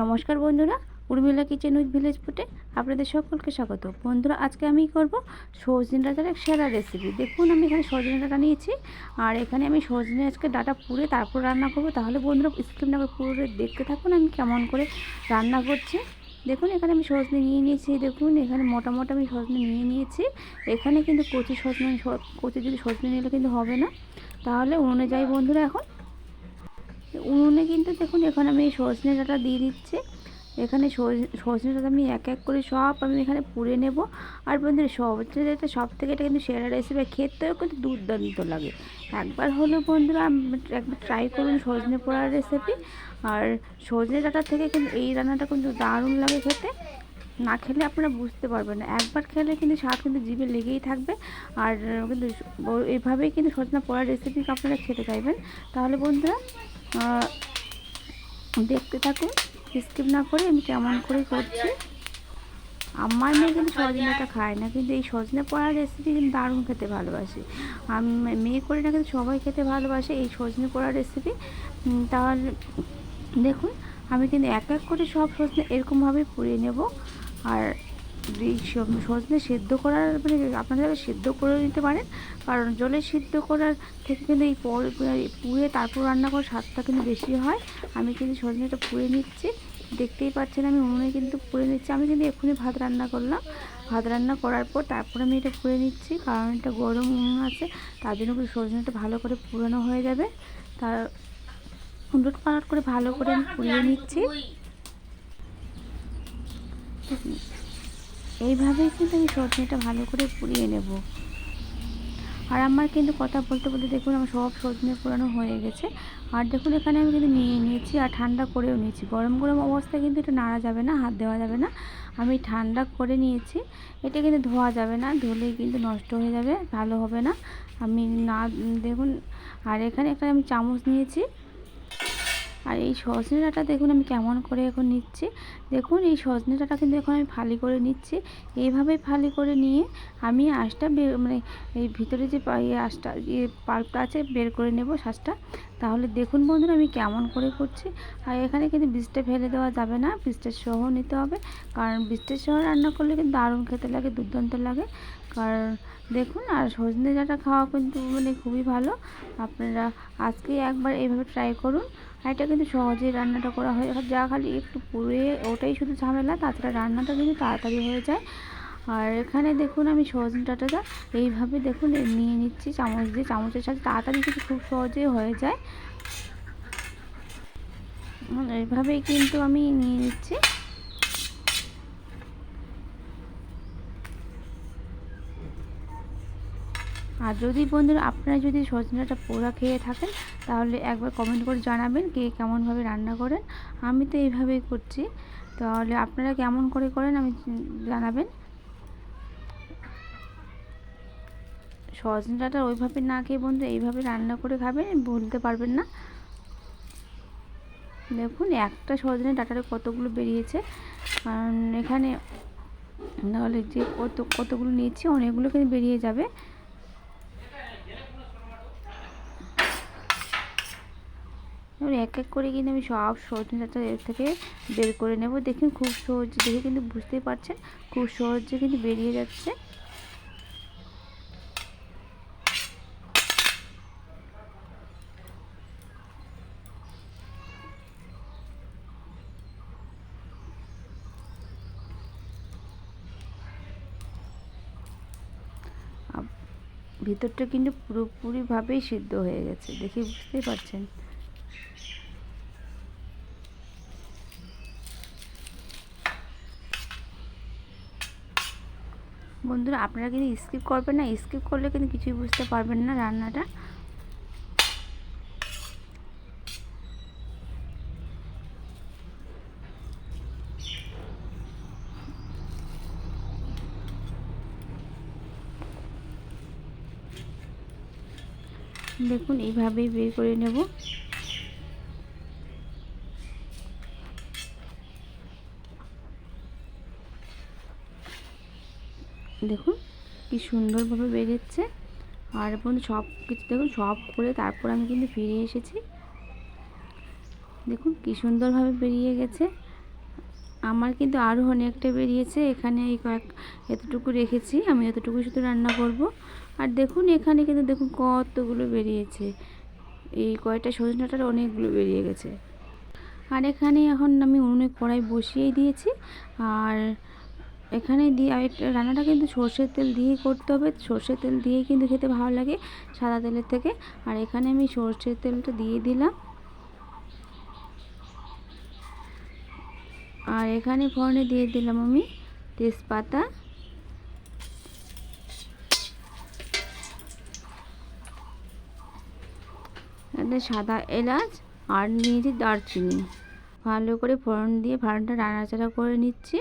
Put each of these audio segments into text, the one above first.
নমস্কার বন্ধুরা, Urmila kitchen with village ফুটে আপনাদের সকলকে স্বাগত। বন্ধুরা, আজকে আমি করব সজনে ডাটার এক সেরা রেসিপি দেখুন, আমি এখানে সজনে ডাটা নিয়েছি, আর এখানে আমি সজনে আজকে ডাটা পুড়ে তারপর রান্না করব। তাহলে বন্ধুরা স্ক্রিন নাম্বার পুরো দেখতে থাকুন, আমি কেমন করে রান্না করছি। দেখুন, এখানে আমি সজনে নিয়ে নিয়েছি, দেখুন, এখানে মোটা মোটা আমি সজনে নিয়ে নিয়েছি। এখানে কিন্তু কচি সজনে কচি যদি সজনে নিলে কিন্তু হবে না। তাহলে উনুনে যাই বন্ধুরা, এখন উনুনে কিন্তু দেখুন, এখানে আমি সজনে ডাটা দিয়ে দিচ্ছি। এখানে সজনে ডাটা আমি এক এক করে সব আমি এখানে পুড়ে নেব। আর বন্ধুরা সজনে ডাটা সব থেকে এটা কিন্তু সেরা রেসিপি খেতেও কিন্তু দুর্দান্ত লাগে। একবার হলেও বন্ধুরা একবার ট্রাই করুন সজনে পোড়ার রেসিপি আর সজনে ডাটার থেকে কিন্তু এই রান্নাটা কিন্তু দারুণ লাগে খেতে। না খেলে আপনারা বুঝতে পারবেন না। একবার খেলে কিন্তু স্বাদ কিন্তু জিভে লেগেই থাকবে। আর কিন্তু এইভাবেই কিন্তু সজনা পোড়ার রেসিপি আপনারা খেতে চাইবেন। তাহলে বন্ধুরা দেখতে থাকুন স্কিপ না করে আমি কেমন করে করছি। আমার মেয়ে কিন্তু সজনাটা খায় না, কিন্তু এই সজনে পড়ার রেসিপি কিন্তু দারুণ খেতে ভালোবাসে। আমি মেয়ে করে না কিন্তু সবাই খেতে ভালোবাসে এই সজনে পড়ার রেসিপি তাহলে দেখুন, আমি কিন্তু এক এক করে সব সজনে এরকমভাবে পুড়িয়ে নেব। আর এই সজনে সেদ্ধ করার মানে আপনারা সেদ্ধ করে নিতে পারেন, কারণ জলে সেদ্ধ করার থেকে কিন্তু এই পুড়ে তারপর রান্না করার স্বাদটা কিন্তু বেশি হয়। আমি কিন্তু সজনেটা পুড়ে নিচ্ছি। দেখতেই পাচ্ছেন আমি উনুনে কিন্তু পুড়ে নিচ্ছি। আমি কিন্তু এক্ষুনি ভাত রান্না করলাম। ভাত রান্না করার পর তারপর আমি এটা পুড়ে নিচ্ছি, কারণ এটা গরম উনুন আছে। তার জন্য কিন্তু সজনেটা ভালো করে পুরানো হয়ে যাবে। তার উলট পালট করে ভালো করে আমি পুড়িয়ে নিচ্ছি। এইভাবেই কিন্তু আমি সজনেটা ভালো করে পুড়িয়ে নেব। আর আমার কিন্তু কথা বলতে বলতে দেখুন আমার সব সজনে পুরানো হয়ে গেছে। আর দেখুন এখানে আমি কিন্তু নিয়ে নিয়েছি আর ঠান্ডা করেও নিয়েছি। গরম গরম অবস্থায় কিন্তু এটা নাড়া যাবে না, হাত দেওয়া যাবে না। আমি ঠান্ডা করে নিয়েছি, এটা কিন্তু ধোয়া যাবে না ধুলেই কিন্তু নষ্ট হয়ে যাবে, ভালো হবে না। আমি না, দেখুন, আর এখানে একটা আমি চামচ নিয়েছি। আর এই সজনে ডাঁটা দেখুন আমি কেমন করে এখন নিচ্ছি। দেখুন এই সজনে ডাঁটা কিন্তু এখন আমি ফালি করে নিচ্ছি। এইভাবেই ফালি করে নিয়ে আমি আঁশটা মানে এই ভিতরে যে আঁশটা ইয়ে পাল্পটা আছে বের করে নেব শ্বাসটা তাহলে দেখুন বন্ধুরা আমি কেমন করে করছি। আর এখানে কিন্তু বীজটা ফেলে দেওয়া যাবে না, বীজটা সহ নিতে হবে। কারণ বীজটা সহ রান্না করলে কিন্তু দারুণ খেতে লাগে, দুর্দান্ত লাগে। কারণ দেখুন, আর সজনে ডাঁটা খাওয়া কিন্তু মানে খুবই ভালো। আপনারা আজকে একবার এইভাবে ট্রাই করুন। আর এটা কিন্তু সহজেই রান্নাটা করা হয়। যা খালি একটু পুড়ে ওটাই শুধু ঝামেলা, তাছাড়া রান্নাটা কিন্তু তাড়াতাড়ি হয়ে যায়। আর এখানে দেখুন আমি সজনে ডাঁটাটা এইভাবে দেখুন নিয়ে নিচ্ছি চামচ দিয়ে। চামচের সাথে তাড়াতাড়ি কিন্তু খুব সহজেই হয়ে যায়। এইভাবেই কিন্তু আমি নিয়ে নিচ্ছি। আর যদি বন্ধুরা আপনারা যদি সজনাটা পোড়া খেয়ে থাকেন, তাহলে একবার কমেন্ট করে জানাবেন কে কেমনভাবে রান্না করেন। আমি তো এইভাবেই করছি। তাহলে আপনারা কেমন করে করেন আমি জানাবেন। সজনাটা ওইভাবে না খেয়ে বন্ধু এইভাবে রান্না করে খাবেন, বলতে পারবেন না। দেখুন, একটা সজনে ডাটারে কতগুলো বেরিয়েছে। কারণ এখানে নাহলে যে কত, কতগুলো নিয়েছি, অনেকগুলো কিন্তু বেরিয়ে যাবে। এবার এক এক করে কিন্তু আমি সব সজনেটা এর থেকে বের করে নেব। দেখুন খুব সহজ, দেখে কিন্তু বুঝতেই পারছেন, খুব সহজে কিন্তু বেরিয়ে যাচ্ছে। ভিতরটা কিন্তু পুরোপুরিভাবেই সিদ্ধ হয়ে গেছে, দেখে বুঝতেই পারছেন। বন্ধুরা, আপনারা কিন্তু স্কিপ করবেন না। স্কিপ করলে কিন্তু কিছুই বুঝতে পারবেন না রান্নাটা। দেখুন, এইভাবেই বের করে নেব। দেখুন, কি সুন্দরভাবে বেরিয়েছে আর বন্ধু, সব কিছু দেখুন, সব করে তারপর আমি কিন্তু ফিরে এসেছি। দেখুন, কি সুন্দরভাবে বেরিয়ে গেছে। আমার কিন্তু আরও অনেকটা বেরিয়েছে। এখানে এই কয়েক, এতটুকু রেখেছি। আমি এতটুকু শুধু রান্না করব। আর দেখুন, এখানে কিন্তু দেখুন কতগুলো বেরিয়েছে। এই কয়টা সজনাটার অনেকগুলো বেরিয়ে গেছে। আর এখানে এখন আমি উনুনে কড়াই বসিয়ে দিয়েছি। আর এখানে দিয়ে রান্নাটা কিন্তু সর্ষের তেল দিয়ে করতে হবে। সর্ষের তেল দিয়ে কিন্তু খেতে ভালো লাগে সাদা তেলের থেকে। আর এখানে আমি সর্ষের তেলটা দিয়ে দিলাম। আর এখানে ফোড়নে দিয়ে দিলাম আমি তেজপাতা। সাদা এলাচ আর নিয়েছি দারচিনি। ভালো করে ফোড়ন দিয়ে ফোড়নটা নাড়াচাড়া করে নিচ্ছি।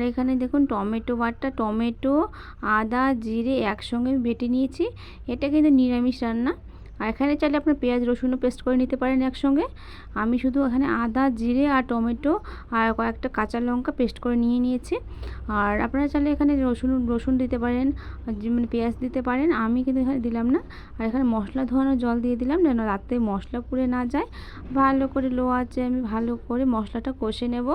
আর এখানে দেখুন টমেটো বাটা টমেটো, আদা, জিরে একসঙ্গে বেটে নিয়েছি। এটা কিন্তু নিরামিষ রান্না। আর এখানে চাইলে আপনার পেঁয়াজ, রসুনও পেস্ট করে নিতে পারেন একসঙ্গে। আমি শুধু এখানে আদা, জিরে আর টমেটো আর কয়েকটা কাঁচা লঙ্কা পেস্ট করে নিয়ে নিয়েছি। আর আপনারা চাইলে এখানে রসুন রসুন দিতে পারেন মানে পেঁয়াজ দিতে পারেন। আমি কিন্তু এখানে দিলাম না। আর এখানে মশলা ধোয়ানোর জল দিয়ে দিলাম যেন রাতে মশলা পুড়ে না যায়। ভালো করে লো আছে আমি ভালো করে মশলাটা কষে নেব।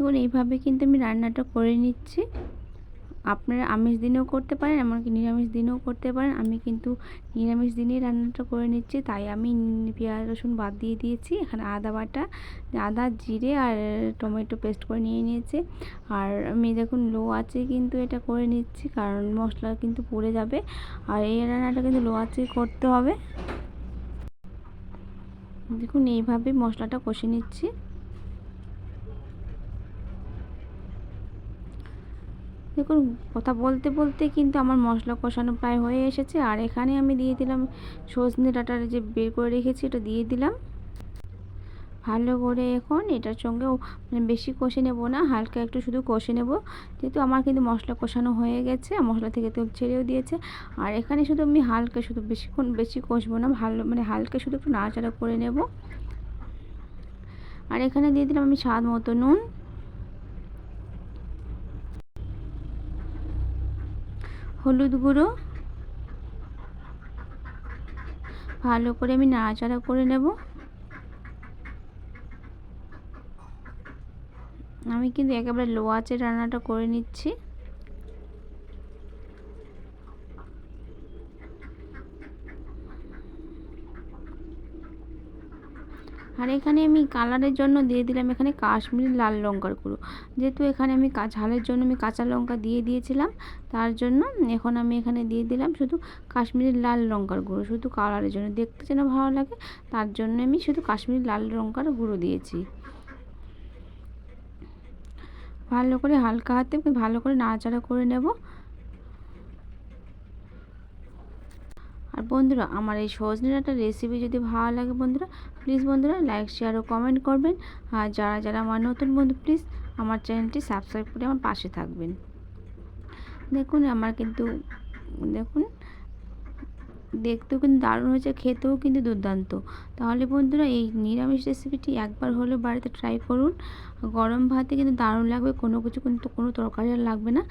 দেখুন এইভাবে কিন্তু আমি রান্নাটা করে নিচ্ছি। আপনারা আমিষ দিনেও করতে পারেন, এমনকি নিরামিষ দিনেও করতে পারেন। আমি কিন্তু নিরামিষ দিনেই রান্নাটা করে নিচ্ছি। তাই আমি পেঁয়াজ, রসুন বাদ দিয়ে দিয়েছি। এখানে আদা বাটা, আদা, জিরে আর টমেটো পেস্ট করে নিয়ে নিয়েছি। আর আমি দেখুন, লো আছে কিন্তু এটা করে নিচ্ছি, কারণ মশলা কিন্তু পড়ে যাবে। আর এই রান্নাটা কিন্তু লো আছে করতে হবে। দেখুন, এইভাবে মশলাটা কষে নিচ্ছি। দেখুন, কথা বলতে বলতে কিন্তু আমার মশলা কষানো প্রায় হয়ে এসেছে। আর এখানে আমি দিয়ে দিলাম সজনে ডাটার যে বের করে রেখেছি, এটা দিয়ে দিলাম। ভালো করে এখন এটার সঙ্গেও মানে বেশি কষে নেব না, হালকা একটু শুধু কষে নেব। যেহেতু আমার কিন্তু মশলা কষানো হয়ে গেছে মশলা থেকে তেল ছেড়েও দিয়েছে। আর এখানে শুধু আমি হালকা শুধু বেশিক্ষণ বেশি কষবো না, ভালো মানে হালকা শুধু একটু নাড়াচাড়া করে নেব। আর এখানে দিয়ে দিলাম আমি স্বাদ মতো নুন। হলুদ গুঁড়ো। ভালো করে আমি নাড়াচাড়া করে নেব। আমি কিন্তু একেবারে লো আঁচে রান্নাটা করে নিচ্ছি আর এখানে আমি কালারের জন্য দিয়ে দিলাম এখানে কাশ্মীরি লাল লঙ্কার গুঁড়ো। যেহেতু এখানে আমি ঝালের জন্য আমি কাঁচা লঙ্কা দিয়ে দিয়েছিলাম, তার জন্য এখন আমি এখানে দিয়ে দিলাম শুধু কাশ্মীরি লাল লঙ্কার গুঁড়ো, শুধু কালারের জন্য। দেখতে যেন ভালো লাগে, তার জন্য আমি শুধু কাশ্মীরি লাল লঙ্কার গুঁড়ো দিয়েছি। ভালো করে হালকা হাতে ভালো করে নাড়াচাড়া করে নেব। আর বন্ধুরা, আমার এই সজনে ডাঁটার রেসিপি যদি ভালো লাগে বন্ধুরা প্লিজ বন্ধুরা লাইক শেয়ার ও কমেন্ট করবেন। আর যারা যারা আমার নতুন বন্ধু প্লিজ আমার চ্যানেলটি সাবস্ক্রাইব করে আমার পাশে থাকবেন। দেখুন, আমার কিন্তু, দেখুন, দেখতেও কিন্তু দারুণ হয়েছে, খেতেও কিন্তু দুর্দান্ত। তাহলে বন্ধুরা, এই নিরামিষ রেসিপিটি একবার হলেও বাড়িতে ট্রাই করুন। গরম ভাতে কিন্তু দারুণ লাগবে, কোনো কিছু কিন্তু, কোনো তরকারি আর লাগবে না।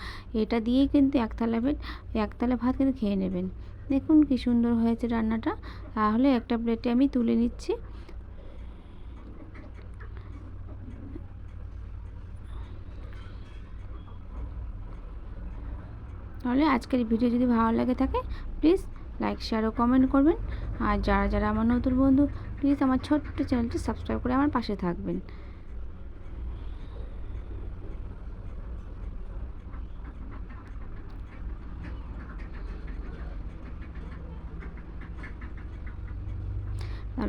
এটা দিয়েই কিন্তু একতলা ভাত একতলা ভাত কিন্তু খেয়ে নেবেন। দেখুন কি সুন্দর হয়েছে রান্নাটা। তাহলে একটা প্লেটে আমি তুলে নিচ্ছি। তাহলে আজকের ভিডিও যদি ভালো লাগে থাকে প্লিজ লাইক শেয়ার ও কমেন্ট করবেন। আর যারা যারা আমার নতুন বন্ধু প্লিজ আমার ছোট্ট চ্যানেলটি সাবস্ক্রাইব করে আমার পাশে থাকবেন তাহলে